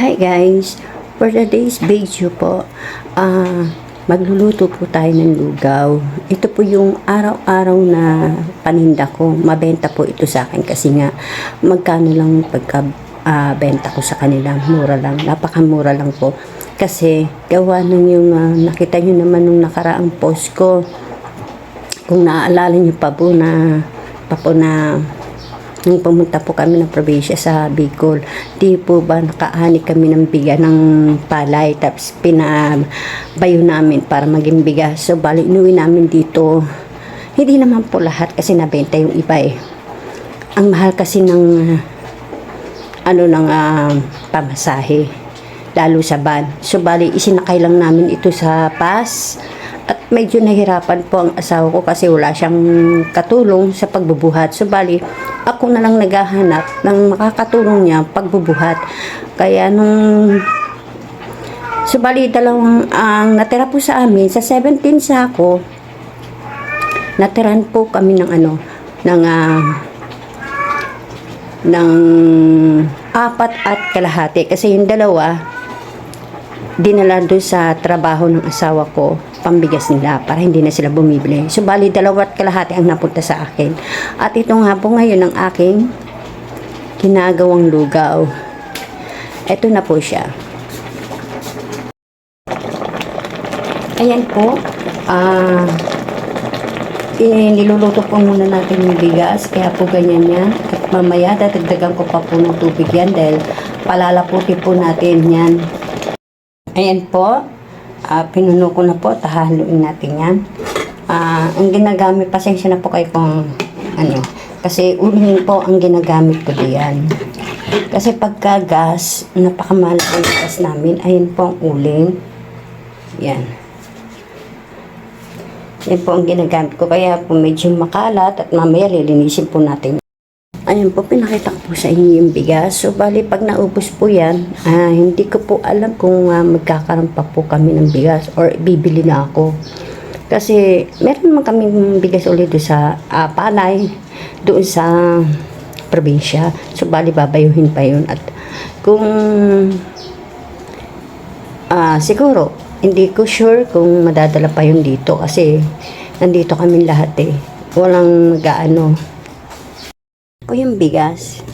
guys, for today's video po, ah magluluto po tayo ng lugaw. Ito po yung araw-araw na paninda ko. Mabenta po ito sa akin kasi nga magkano lang pagka benta ko sa kanila. Mura lang. Napakamura lang po. Kasi gawa ng yung ah, nakita nyo naman nung nakaraang post ko. Kung naaalala nyo pa po na pa po na nung pumunta po kami ng probinsya sa Bicol, di po ba nakaani kami ng biga ng palay tapos pinabayo namin para maging bigas. So bali inuwi namin dito. Hindi naman po lahat kasi nabenta yung iba eh. Ang mahal kasi ng ano ng ah, pamasahe lalo sa van. So bali isinakay lang namin ito sa bus at medyo nahirapan po ang asawa ko kasi wala siyang katulong sa pagbubuhat. So bali ako na lang naghahanap ng makakatulong niya pagbubuhat. Kaya nung So bali dalawang ang natira po sa amin sa 17 sako natiran po kami ng ano ng ah, ng apat at kalahati kasi yung dalawa dinala doon sa trabaho ng asawa ko pambigas nila para hindi na sila bumibili. So, bali, dalawa at kalahati ang napunta sa akin. At ito nga po ngayon ang aking ginagawang lugaw. Ito na po siya. Ayan po. Ah, eh, niluluto po muna natin yung bigas. Kaya po ganyan yan. At mamaya, dadagdagan ko pa po ng tubig yan dahil palalaputi po natin yan. Ayan po. Ah, pinuno ko na po. Tahaluin natin yan. Ah, ang ginagamit, pasensya na po kayo kung ano. Kasi uling po ang ginagamit ko diyan. Kasi pagka gas, napakamahal po yung gas namin. Ayan po ang uling. Yan. Yan po ang ginagamit ko. Kaya po medyo makalat at mamaya lilinisin po natin. Ayan po, pinakita ko po sa inyo yung bigas. So, bali, pag naubos po yan, ah, hindi ko po alam kung ah, magkakaroon pa po kami ng bigas or bibili na ako. Kasi, meron naman kaming bigas ulit doon sa ah, palay, doon sa probinsya. So, bali, babayuhin pa yun. At kung ah, siguro, hindi ko sure kung madadala pa yun dito kasi nandito kami lahat eh. Walang mag-ano, po yung bigas.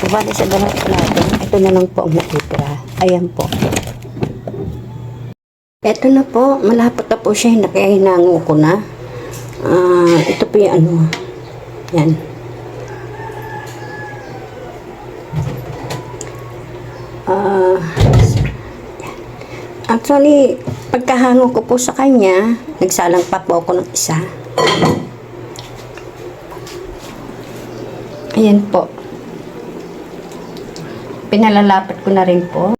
So, bali sa dalawang plato, ito na lang po ang natitira. Ayan po. Ito na po, malapot na po siya, nakahinango ko na. Ah, ito po yung ano, yan. Ah, actually, pagkahango ko po sa kanya, nagsalang pa po ako ng isa. Ayan po. Pinalalapat ko na rin po.